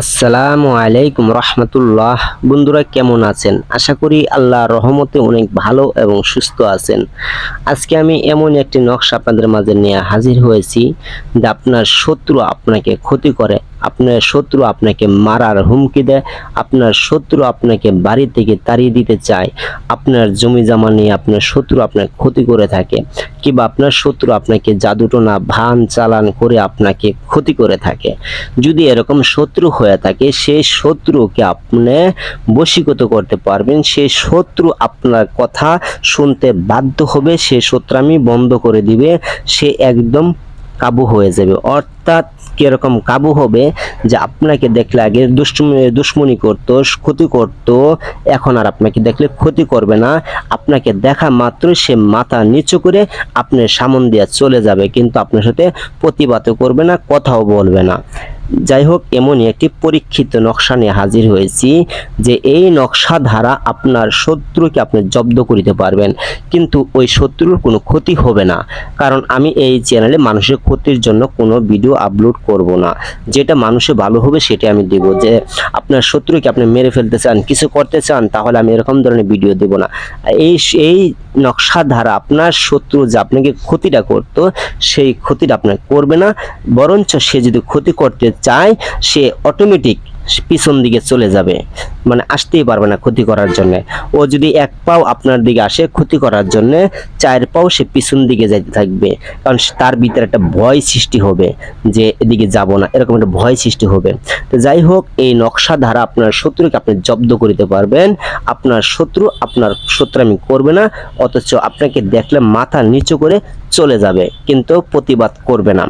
আসসালামু আলাইকুম রহমতুল্লাহ। বন্ধুরা কেমন আছেন? আশা করি আল্লাহ রহমতে অনেক ভালো এবং সুস্থ আছেন। আজকে আমি এমন একটি নকশা আপনাদের মাঝে নিয়ে হাজির হয়েছি যে আপনার শত্রু আপনাকে ক্ষতি করে, আপনার শত্রু আপনাকে মারার হুমকি দেয়, আপনার শত্রু আপনাকে বাড়ি থেকে তাড়িয়ে দিতে চায়, আপনার জমি জমা নিয়ে আপনার শত্রু আপনার ক্ষতি করে থাকে, কিংবা আপনার শত্রু আপনাকে জাদুটোনা ভান চালান করে আপনাকে ক্ষতি করে থাকে। যদি এরকম শত্রু হয়ে থাকে সেই শত্রুকে আপনি বশীভূত করতে পারবেন। সেই শত্রু আপনার কথা শুনতে বাধ্য হবে, সে শত্রামি বন্ধ করে দিবে, সে একদম কাবু হয়ে যাবে। অর্থাৎ কীরকম কাবু হবে যে আপনাকে দেখলে আগে দুষ্টুমি দুশ্মনী করতো, ক্ষতি করতো, এখন আর আপনাকে দেখলে ক্ষতি করবে না। আপনাকে দেখা মাত্র সে মাথা নিচু করে আপনার সামন দিয়ে চলে যাবে, কিন্তু আপনার সাথে প্রতিবাদও করবে না, কথাও বলবে না। যাই হোক, এমনই একটি পরীক্ষিত নকশা নিয়ে হাজির হয়েছি যে এই নকশা দ্বারা আপনার শত্রুকে আপনি জব্দ করিতে পারবেন। কিন্তু ওই শত্রুর কোনো ক্ষতি হবে না। কারণ আমি এই চ্যানেলে মানুষের ক্ষতির জন্য কোনো ভিডিও আপলোড করব না। যেটা মানুষের ভালো হবে সেটা আমি দেব যে আপনার শত্রুকে আপনি মেরে ফেলতে চান, কিছু করতে চান, তাহলে আমি এরকম ধরনের ভিডিও দেব না। এই এই নকশা দ্বারা আপনার শত্রু যে আপনাকে ক্ষতিটা করতো, সেই ক্ষতিটা আপনার করবে না। বরঞ্চ সে যদি ক্ষতি করতে চায়, সে অটোমেটিক পিছন দিকে চলে যাবে। মানে আসতেই পারবে না ক্ষতি করার জন্য। ও যদি এক পাও আপনার দিকে আসে ক্ষতি করার জন্য, চার পাও সে পিছন দিকে যাইতে থাকবে। কারণ তার ভিতরে একটা ভয় সৃষ্টি হবে যে এদিকে যাব না, এরকম একটা ভয় সৃষ্টি হবে। তো যাই হোক, এই নকশা দ্বারা আপনার শত্রুকে আপনি জব্দ করিতে পারবেন। আপনার শত্রু আপনার শত্রামি করবে না, অথচ আপনাকে দেখলে মাথা নিচু করে চলে যাবে, কিন্তু প্রতিবাদ করবে না।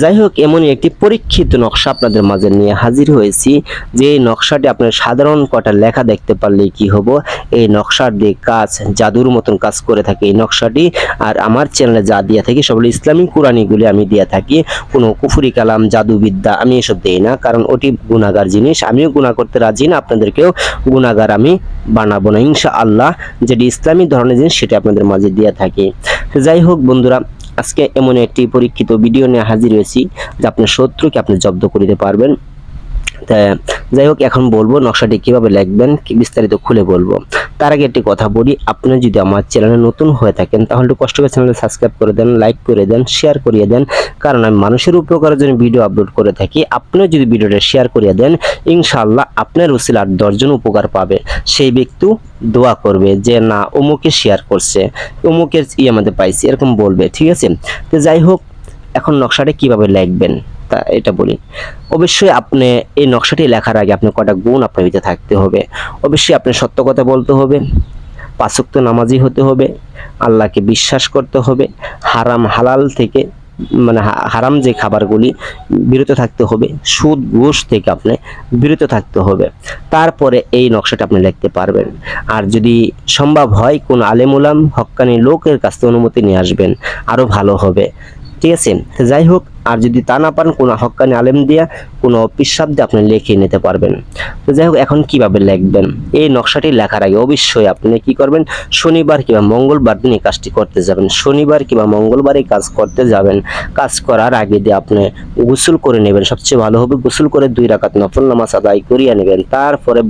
যাই হোক, এমনই একটি পরীক্ষিত নকশা আপনাদের মাঝে নিয়ে হাজির হয়েছি। যে এই নকশাটি আপনার সাধারণ কটা লেখা দেখতে পারলেই কি হব, এই নকশার দিয়ে কাজ, জাদুর মতন কাজ করে থাকে এই নকশাটি। আর আমার চ্যানেলে যা দিয়ে থাকি সবগুলো ইসলামিক কোরআনিগুলি আমি দিয়ে থাকি। কোনো কুফুরি কালাম, জাদুবিদ্যা আমি এসব দিই না, কারণ ওটি গুণাগার জিনিস। আমিও গুণা করতে রাজি না, আপনাদেরকেও গুণাগার আমি বানাবো না ইনশা আল্লাহ যেটি ইসলামী ধরনের জিনিস, সেটা আপনাদের মাঝে দিয়ে থাকি। যাই হোক, বন্ধুরা আজকে এমন একটি পরীক্ষিত ভিডিও নিয়ে হাজির হয়েছি, যে আপনার শত্রুকে আপনি জব্দ করিতে পারবেন। যাই হোক, এখন বলব নকশাটি কীভাবে লিখবেন বিস্তারিত খুলে বলব। তার আগে একটি কথা বলি, আপনি যদি আমার চ্যানেলে নতুন হয়ে থাকেন, তাহলে একটু কষ্ট করে চ্যানেলে সাবস্ক্রাইব করে দেন, লাইক করে দেন, শেয়ার করিয়ে দেন। কারণ আমি মানুষের উপকারের জন্য ভিডিও আপলোড করে থাকি, আপনিও যদি ভিডিওটা শেয়ার করিয়ে দেন, ইনশাআল্লাহ আপনার উসিল আর দশজন উপকার পাবে। সেই ব্যক্তি দোয়া করবে যে, না অমুকে শেয়ার করছে, অমুকের ই আমাদের পাইছি, এরকম বলবে, ঠিক আছে? তো যাই হোক, এখন নকশাটা কীভাবে লিখবেন? তা এটা বলি। অবশ্যই আপনি এই নকশাটি লেখার আগে আপনার কটা গুণ আপনার ভিতরে থাকতে হবে। অবশ্যই আপনি সত্য কথা বলতে হবে পাঁচক্ত নামাজি হতে হবে, আল্লাহকে বিশ্বাস করতে হবে, হারাম হালাল থেকে মানে হারাম যে খাবারগুলি বিরত থাকতে হবে, সুদ, ঘুষ থেকে আপনি বিরত থাকতে হবে। তারপরে এই নকশাটা আপনি লিখতে পারবেন। আর যদি সম্ভব হয় কোন আলেমুলাম হক্কানি লোকের কাছ থেকে অনুমতি নিয়ে আসবেন আরও ভালো হবে। ঠিক আছে? যাই হোক আর যদি তা না পারেন, কোনো হক্কানি আলেম দিয়া, কোনো পিসাব্দে আপনি লিখে নিতে পারবেন। তো যাই হোক, এখন কীভাবে লিখবেন? এই নকশাটি লেখার আগে অবশ্যই আপনি কি করবেন? শনিবার কিংবা মঙ্গলবার দিন কাজটি করতে যাবেন। শনিবার কিংবা মঙ্গলবার এই কাজ করতে যাবেন। কাজ করার আগে দিয়ে আপনি গোসল করে নেবেন। সবচেয়ে ভালো হবে গোসল করে দুই রাকাত নফল নামাজ আদায় করিয়ে নেবেন। তারপরে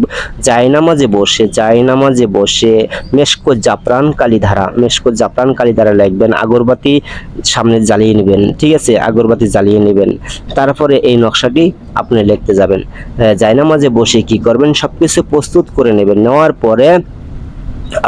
জায়নামাজে বসে জায়নামাজে বসে মেশকো জাফরান কালীধারা মেশকো জাফরান কালীধারা লিখবেন, আগরবাতি সামনে জ্বালিয়ে নেবেন। ঠিক আছে? আগরবাতি জ্বালিয়ে নেবেন। তারপরে এই নকশাটি আপনি লিখতে যাবেন। জায়নামাজে বসে কি করবেন? সবকিছু প্রস্তুত করে নেবেন। নেওয়ার পরে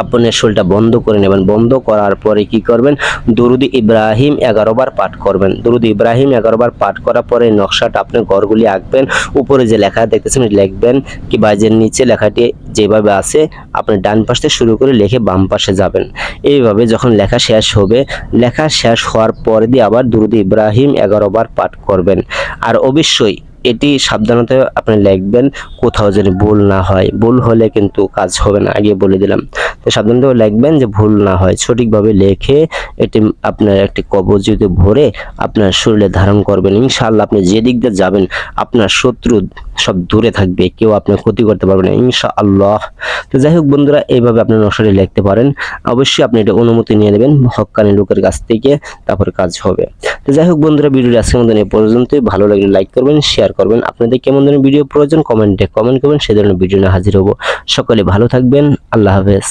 আপনি শরীরটা বন্ধ করে নেবেন। বন্ধ করার পরে কি করবেন? দরুদি ইব্রাহিম এগারো বার পাঠ করবেন। দরুদি ইব্রাহিম এগারো বার পাঠ করার পরে নকশাটা আপনি ঘরগুলি আঁকবেন। উপরে যে লেখা দেখতেছেন লিখবেন কি বা যে নিচে লেখাটি যেভাবে আছে, আপনি ডান পাশ শুরু করে লিখে বাম পাশে যাবেন। এইভাবে যখন লেখা শেষ হবে, লেখা শেষ হওয়ার পরে দিয়ে আবার দুরুদি ইব্রাহিম এগারো বার পাঠ করবেন। আর অবশ্যই এটি সাবধানতা আপনি লিখবেন কোথাও যেন ভুল না হয়। ভুল হলে কিন্তু কাজ হবে না, আগে বলে দিলাম। তো সাবধানতা লিখবেন যে ভুল না হয়। সঠিকভাবে লেখে এটি আপনার একটি কবজিতে ভরে আপনার শরীরে ধারণ করবেন। ইনশাল্লাহ আপনি যে দিক দিয়ে যাবেন, আপনার শত্রু সব দূরে থাকবে, কেউ আপনার ক্ষতি করতে পারবে না, ইনশাআল্লাহ। তো যাই হোক বন্ধুরা, এইভাবে আপনার নকশাটি লিখতে পারেন। অবশ্যই আপনি এটা অনুমতি নিয়ে নেবেন, হকানি লোকের কাছ থেকে, তারপর কাজ হবে। তো যাই হোক বন্ধুরা, ভিডিওটি আজকের মধ্যে এ পর্যন্তই। ভালো লাগলে লাইক করবেন, শেয়ার করবেন। আপনাদের কেমন ধরনের ভিডিও প্রয়োজন কমেন্টে কমেন্ট করবেন, সে ধরনের ভিডিও নিয়ে হাজির হব। সকলে ভালো থাকবেন। আল্লাহ হাফেজ।